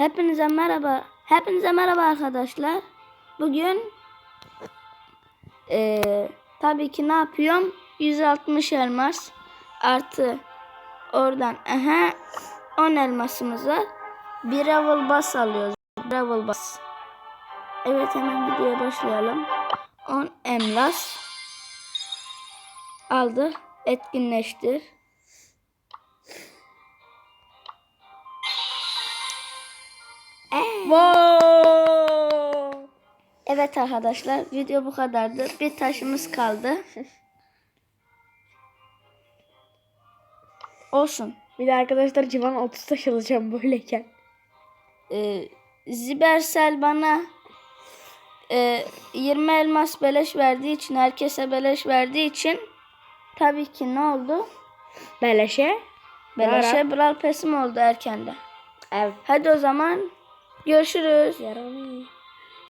Hepinize merhaba. Hepinize merhaba arkadaşlar. Bugün eee, tabii ki ne yapıyorum? 160 elmas artı oradan aha 10 elmasımız. Bir level bas alıyoruz. Level bas. Evet hemen videoya başlayalım. 10 elmas aldı. Etkinleştir. Wow. Evet arkadaşlar video bu kadardı. Bir taşımız kaldı. Olsun. Bir de arkadaşlar civan 30 taş alacağım böyleyken. Ee, Zibersel bana e, 20 elmas beleş verdiği için herkese beleş verdiği için tabii ki ne oldu? Beleşe. Beleşe Brawl Pass'im oldu erkende. Evet. Hadi o zaman görüşürüz. Yaramıyor.